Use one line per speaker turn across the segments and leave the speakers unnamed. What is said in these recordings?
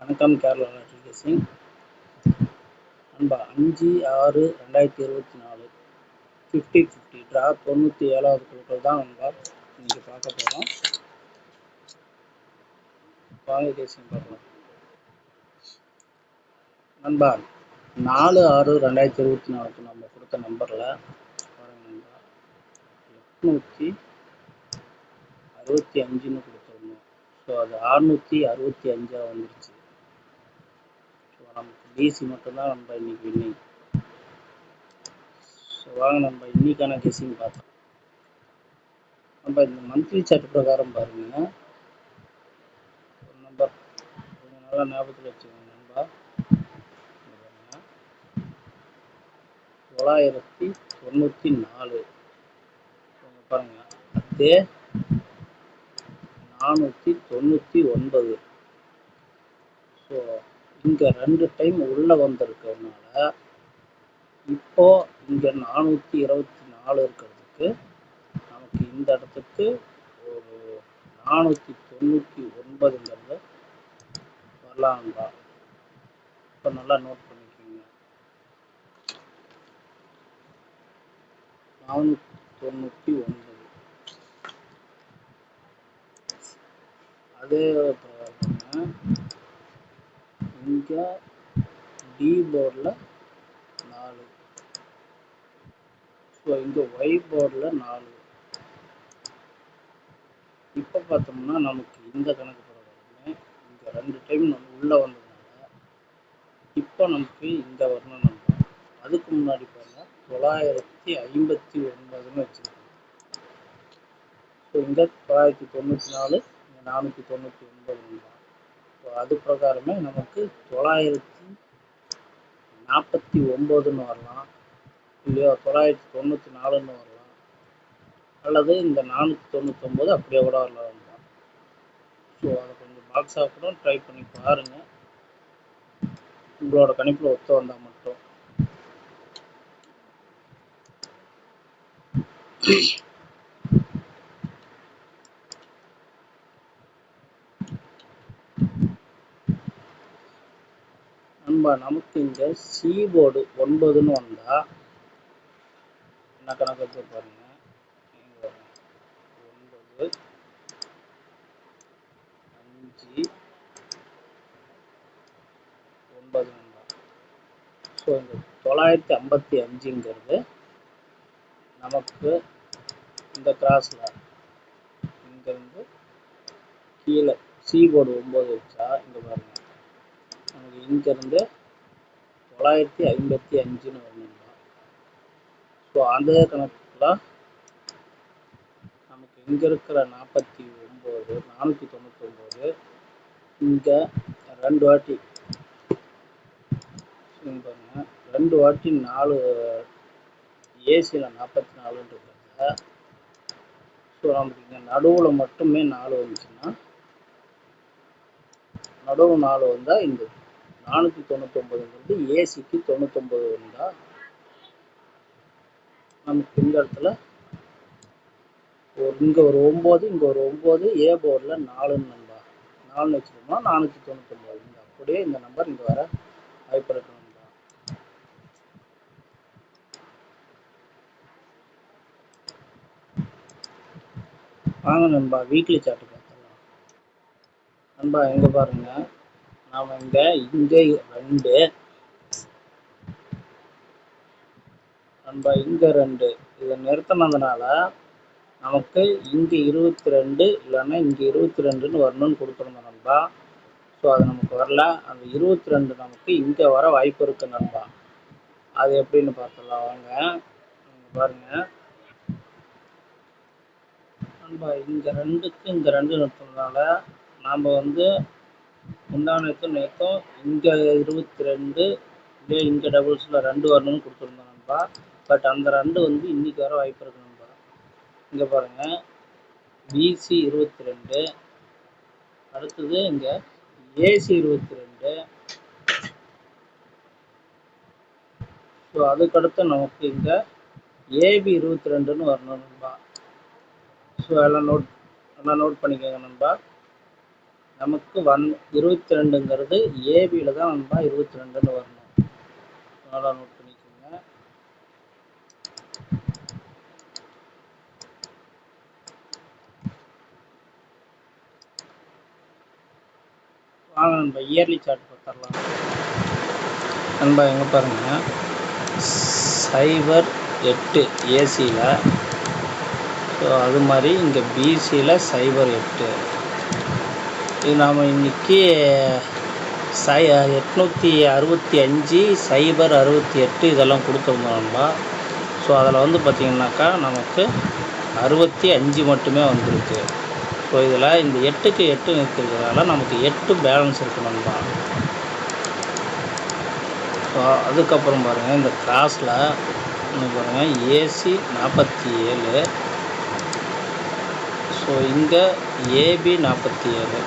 வணக்கம் கேரளா லாட்ரி சிங். நண்பா அஞ்சு ஆறு ரெண்டாயிரத்தி இருபத்தி நாலு. ஃபிஃப்டி ஃபிஃப்டி ட்ரா தொண்ணூற்றி ஏழாவது குழுக்கள் தான் நண்பா. இன்னைக்கு பார்க்க போகிறோம் வாங்க கேசிங் பார்க்கலாம். நண்பா நாலு ஆறு ரெண்டாயிரத்தி இருபத்தி நாலுக்கு நம்ம கொடுத்த நம்பரில் பாருங்க நண்பா. எட்நூற்றி அறுபத்தி அஞ்சுன்னு கொடுத்துருந்தோம். ஸோ அது அறுநூற்றி அறுபத்தி அஞ்சாக வந்துருச்சு. ஸோ டிசி மட்டும்தான் நம்ம இன்னைக்கு வின்னிங் ஸோ வாங்க நம்ம இன்னைக்கான கெஸிங் பார்த்தோம் நம்ம இந்த மந்த்லி சார்ட் பிரகாரம் பாருங்க. ஒரு நம்பர் கொஞ்சம் நல்லா ஞாபகத்தில் வச்சுக்கோங்க நண்பா. தொள்ளாயிரத்தி தொண்ணூற்றி நாலு. பாருங்க. அதே நானூற்றி தொண்ணூற்றி ஒன்பது. ஸோ இங்கே ரெண்டு டைம் உள்ளே வந்திருக்கிறதுனால இப்போ இங்கே நானூற்றி இருபத்தி நாலு இருக்கிறதுக்கு நமக்கு இந்த இடத்துக்கு ஒரு நானூற்றி தொண்ணூற்றி ஒன்பதுங்கிறது வரலாங்களா? இப்போ நல்லா நோட் பண்ணிக்கோங்க. நானூற்றி தொண்ணூற்றி ஒன்பது. அதே பாருங்க இங்கே டி போர்டில் நாலு. ஸோ இங்கே ஒய் போர்டில் நாலு. இப்போ பார்த்தோம்னா நமக்கு இந்த கணக்கு பிரகாரமே இங்கே ரெண்டு டைம் நம்ம உள்ளே வந்ததுனால இப்போ நமக்கு இந்த வரணும் நம்ம. அதுக்கு முன்னாடி பாருங்க தொள்ளாயிரத்தி ஐம்பத்தி ஒன்பதுன்னு வச்சுருக்கோம் ஸோ இங்கே தொள்ளாயிரத்தி தொண்ணூற்றி நாலு இங்கே நானூற்றி தொண்ணூற்றி ஒன்பது அது பிரகாரமே நமக்கு தொள்ளாயிரத்தி நாற்பத்தி ஒம்போதுன்னு வரலாம். இல்லையோ தொள்ளாயிரத்தி தொண்ணூற்றி நாலுன்னு வரலாம். அல்லது இந்த நானூற்றி தொண்ணூத்தொம்பது அப்படியே கூட வரலாம். ஸோ அதை கொஞ்சம் பாக்ஸாக கூட ட்ரை பண்ணி பாருங்கள் உங்களோட கணிப்பில் ஒத்து வந்தால் மட்டும். நமக்கு இங்கே சி போர்டு ஒன்பதுன்னு வந்தா என்ன கணக்கு வச்சு பாருங்க ஒன்பது அஞ்சு ஒன்பது ஸோ இந்த தொள்ளாயிரத்தி ஐம்பத்தி அஞ்சுங்கிறது நமக்கு இந்த கிராஸில் இங்கேருந்து கீழே சி போர்டு ஒம்பது வச்சா இங்கே பாருங்க. நமக்கு இங்கேருந்து தொள்ளாயிரத்தி ஐம்பத்தி அஞ்சுன்னு வரணுங்களா ஸோ அந்த கணக்கில் நமக்கு இங்கே இருக்கிற நாற்பத்தி ஒம்பது நானூற்றி தொண்ணூத்தொம்பது இங்கே ரெண்டு வாட்டி. பாருங்க. ரெண்டு வாட்டி நாலு ஏசியில் நாற்பத்தி நாலுன்றத ஸோ நமக்கு இங்கே நடுவில் மட்டுமே நாலு வந்துச்சுன்னா நடுவு நாலு வந்தால் இந்த நானூற்றி தொண்ணூத்தொம்பதுங்கிறது ஏசிக்கு தொண்ணூத்தொம்பது வந்தால் நமக்கு இந்த இடத்துல ஒரு இங்கே ஒரு ஒம்பது இங்கே ஒரு ஒம்பது ஏ போர்டில் நாலுன்னு நம்பா நாலுன்னு வச்சுக்கோமா நானூற்றி தொண்ணூத்தொம்பது இங்கே அப்படியே இந்த நம்பர் இங்கே வர வாய்ப்பு இருக்கு வாங்க நண்பா வீக்லி சார்ட்டு பார்த்துடலாம். நண்பா எங்க பாருங்க. நாம இங்க இங்க ரெண்டு. நண்பா இங்க ரெண்டு. இதை நிறுத்தினதுனால நமக்கு இங்க இருபத்தி ரெண்டு இல்லைன்னா இங்க இருபத்தி ரெண்டுன்னு வரணும்னு கொடுத்துருந்தோம் நண்பா. ஸோ அது நமக்கு வரல. அந்த இருபத்தி ரெண்டு நமக்கு இங்க வர வாய்ப்பு இருக்கு நண்பா. அது எப்படின்னு பார்த்துடலாம். வாங்க. பாருங்க. நண்பா இங்க ரெண்டுக்கு இந்த ரெண்டு நிறுத்தினால நாம் வந்து முந்தானத்தும் நேற்றும் இங்கே இருபத்தி ரெண்டு இதே இங்கே டபுள்ஸில் ரெண்டு வரணும்னு கொடுத்துருந்தோம் நண்பா. பட் அந்த ரெண்டு வந்து இன்னைக்கு வர வாய்ப்பு இருக்கு நண்பா. இங்கே பாருங்க. பிசி இருபத்தி ரெண்டு அடுத்தது இங்கே ஏசி இருபத்தி ரெண்டு ஸோ அதுக்கடுத்து நமக்கு இங்கே ஏபி இருபத்தி ரெண்டுன்னு வரணும் நண்பா. ஸோ எல்லாம் நோட் எல்லாம் நோட் பண்ணிக்கோங்க நண்பா. நமக்கு வந் இருபத்தி ரெண்டுங்கிறது ஏபியில் தான் நண்பா இருபத்தி ரெண்டுன்னு வரணும். நல்லா நோட் பண்ணிக்கோங்க. வாங்க நண்பா இயர்லி சார்ட் பார்த்துடலாம் நண்பா எங்கே பாருங்க. சைபர் எட்டு ஏசியில் ஸோ அது மாதிரி இங்கே பிசியில் சைபர் எட்டு. நாம் இன்னைக்கு சை எட்நூற்றி அறுபத்தி அஞ்சு சைபர் அறுபத்தி எட்டு இதெல்லாம் கொடுத்துருந்தோம் நண்பா ஸோ அதில் வந்து பார்த்திங்கனாக்கா நமக்கு அறுபத்தி அஞ்சு மட்டுமே வந்திருக்கு. ஸோ இதில் இந்த எட்டுக்கு எட்டு நிற்கிறதுனால நமக்கு எட்டு பேலன்ஸ் இருக்கு நண்பா ஸோ அதுக்கப்புறம் பாருங்கள் இந்த கிராஸில் இன்னும் பாருங்கள் ஏசி நாற்பத்தி ஏழு ஸோ இங்கே ஏபி நாற்பத்தி ஏழு.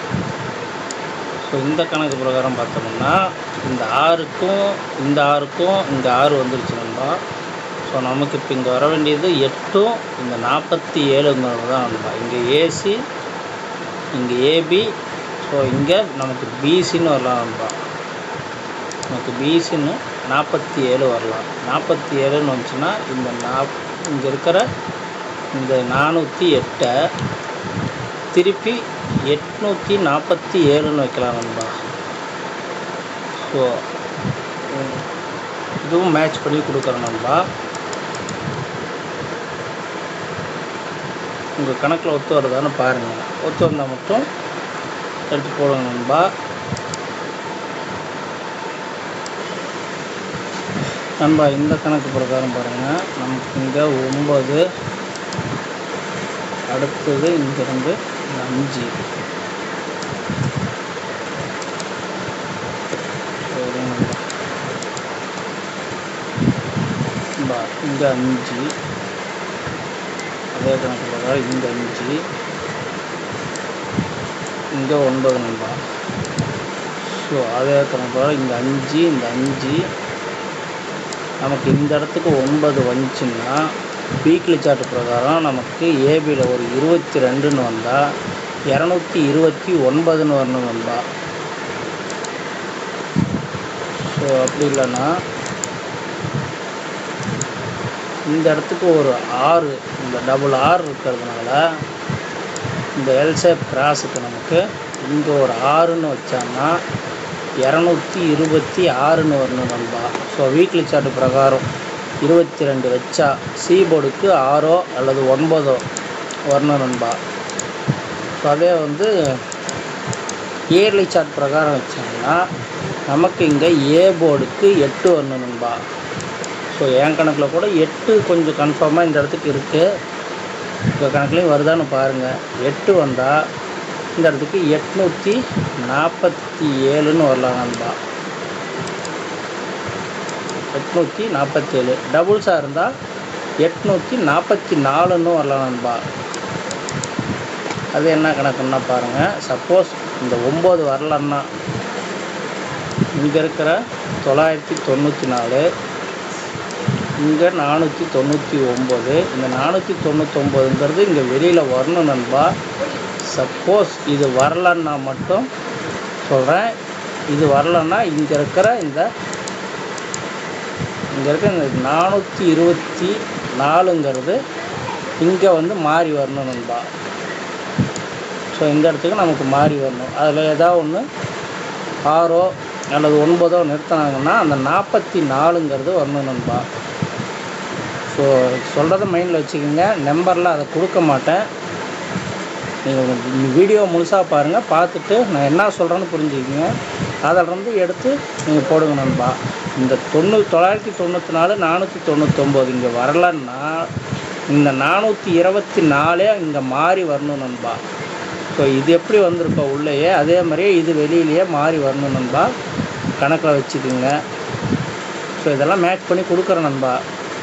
ஸோ இந்த கணக்கு பிரகாரம் பார்த்தோம்னா இந்த ஆறுக்கும் இந்த ஆறுக்கும் இந்த ஆறு வந்துருச்சு நண்பா. ஸோ நமக்கு இப்போ இங்கே வர வேண்டியது எட்டும் இந்த நாற்பத்தி ஏழுங்கிறது தான் நண்பா. இங்கே ஏசி இங்கே ஏபி ஸோ இங்கே நமக்கு பிசின்னு வரலாம் நண்பா. நமக்கு பிசின்னு நாற்பத்தி ஏழு வரலாம். நாற்பத்தி ஏழுன்னு வந்துச்சுன்னா இந்த நாப் இங்கே இருக்கிற இந்த நானூற்றி எட்டை திருப்பி எட்நூற்றி நாற்பத்தி ஏழுன்னு வைக்கலாம் நண்பா. ஸோ இதுவும் மேட்ச் பண்ணி கொடுக்குறேன் நண்பா. உங்கள் கணக்கில் ஒத்து வருதான்னு பாருங்கள் ஒத்து வந்தால் மட்டும் எடுத்து போடுங்க நண்பா. நண்பா இந்த கணக்கு பிரகாரம் பாருங்கள் நமக்கு இங்கே ஒம்பது அடுத்தது இங்கேருந்து இந்த அஞ்சு. இங்கே அஞ்சு. அதே கணக்கு தான் இங்கே அஞ்சு. இங்கே ஒன்பது நண்பா ஸோ அதே கணக்கில் இந்த இங்கே அஞ்சு இந்த அஞ்சு. நமக்கு இந்த இடத்துக்கு ஒன்பது வந்துச்சுன்னா வீக்லி சார்ட் பிரகாரம் நமக்கு ஏபியில் ஒரு இருபத்தி ரெண்டுன்னு வந்தால் இரநூத்தி இருபத்தி ஒன்பதுன்னு வரணும் வந்தால் ஸோ அப்படி இல்லைன்னா இந்த இடத்துக்கு ஒரு ஆறு இந்த டபுள் ஆறு இருக்கிறதுனால இந்த எல்சேப் கிராஸுக்கு நமக்கு இங்கே ஒரு ஆறுன்னு வச்சாங்கன்னா இரநூத்தி இருபத்தி ஆறுன்னு வரணும் நண்பா ஸோ வீக்லி சார்ட் பிரகாரம். இருபத்தி ரெண்டு வச்சா சி போர்டுக்கு ஆறோ அல்லது ஒன்பதோ வரணும் நண்பா? ஸோ அதே வந்து இயர்லி சார்ட் பிரகாரம் வச்சாங்கன்னா நமக்கு இங்கே ஏ போர்டுக்கு எட்டு வரணும் நண்பா? ஸோ என் கணக்கில் கூட எட்டு கொஞ்சம் கன்ஃபார்மாக இந்த இடத்துக்கு இருக்குது உங்கள் கணக்குலேயும் வருதான்னு பாருங்கள் எட்டு வந்தால் இந்த இடத்துக்கு எட்நூற்றி நாற்பத்தி ஏழுன்னு வரலாம் நண்பா. எட்நூற்றி நாற்பத்தேழு டபுள்ஸாக இருந்தால் எட்நூற்றி நாற்பத்தி நாலுன்னு வரலாம் நண்பா. அது என்ன கணக்குன்னா பாருங்கள் சப்போஸ் இந்த ஒம்பது வரலன்னா இங்கே இருக்கிற தொள்ளாயிரத்தி தொண்ணூற்றி நாலு இங்கே நானூற்றி தொண்ணூற்றி ஒம்பது. இந்த நானூற்றி தொண்ணூற்றொம்பதுங்கிறது இங்கே வெளியில் வரணும் நண்பா. சப்போஸ் இது வரலன்னா மட்டும் சொல்கிறேன் இது வரலன்னா இங்கே இருக்கிற இந்த இங்கே இருக்க இந்த நானூற்றி இருபத்தி நாலுங்கிறது இங்கே வந்து மாறி வரணும் நண்பா. ஸோ இந்த இடத்துக்கு நமக்கு மாறி வரணும். அதில் ஏதாவது ஒன்று ஆறோ அல்லது ஒன்பதோ நிறுத்தினாங்கன்னா அந்த நாற்பத்தி நாலுங்கிறது வரணும் நண்பா. ஸோ சொல்கிறத மைண்டில் வச்சுக்கோங்க. நம்பரில் அதை கொடுக்க மாட்டேன். நீங்கள் வீடியோ முழுசாக பாருங்கள் பார்த்துட்டு நான் என்ன சொல்கிறேன்னு புரிஞ்சுக்கிங்க. அதிலிருந்து எடுத்து நீங்கள் போடுங்க நண்பா. இந்த தொண்ணூ தொள்ளாயிரத்தி தொண்ணூற்றி நாலு நானூற்றி தொண்ணூத்தொம்பது இங்கே வரலன்னா இந்த நானூற்றி இருபத்தி நாலே இங்கே மாறி வரணும் நண்பா. ஸோ இது எப்படி வந்திருக்கோ உள்ளேயே அதே மாதிரியே இது வெளியிலேயே மாறி வரணும் நண்பா. கணக்கில் வச்சுக்கோங்க. ஸோ இதெல்லாம் மேட்ச் பண்ணி கொடுக்குறேன் நண்பா.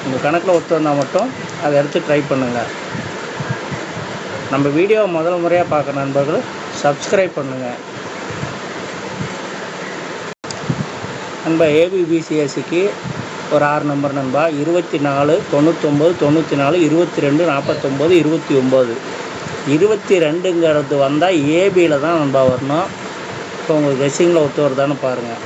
உங்கள் கணக்கில் ஒத்து வந்தால் மட்டும் அதை எடுத்து ட்ரை பண்ணுங்கள் நம்ம வீடியோவை முதல் முறையாக பார்க்குற நண்பர்கள் சப்ஸ்கிரைப் பண்ணுங்கள் நண்பா ஏபிபிசிஎஸ்சிக்கு ஒரு ஆறு நம்பர் நண்பா. இருபத்தி நாலு தொண்ணூத்தொம்பது தொண்ணூற்றி நாலு இருபத்தி ரெண்டு நாற்பத்தொம்போது இருபத்தி ஒம்பது இருபத்தி ரெண்டுங்கிறது வந்தால் ஏபியில் தான் நண்பா வரணும். இப்போ உங்கள் கெஸ்ஸிங்கில் ஒத்து வருதான்னு பாருங்கள்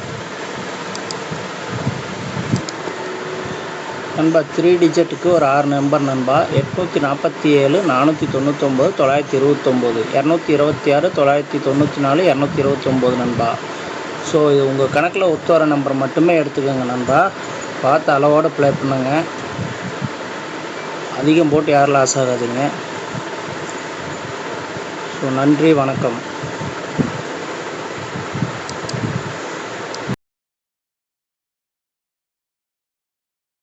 நண்பா த்ரீ டிஜிட்டுக்கு ஒரு ஆறு நம்பர் நண்பா. எட்நூற்றி நாற்பத்தி ஏழு நானூற்றி தொண்ணூத்தொம்பது தொள்ளாயிரத்தி இருபத்தொம்போது. இரநூத்தி இருபத்தி ஆறு தொள்ளாயிரத்தி தொண்ணூற்றி நாலு இரநூத்தி இருபத்தொம்போது நண்பா. ஸோ இது உங்கள் கணக்கில் ஒத்து வர நம்பர் மட்டுமே எடுத்துக்கோங்க நண்பா. பார்த்து அளவோடு ப்ளே பண்ணுங்க. அதிகம் போட்டு யாரும் லாஸ் ஆகாதீங்க. ஸோ நன்றி வணக்கம்.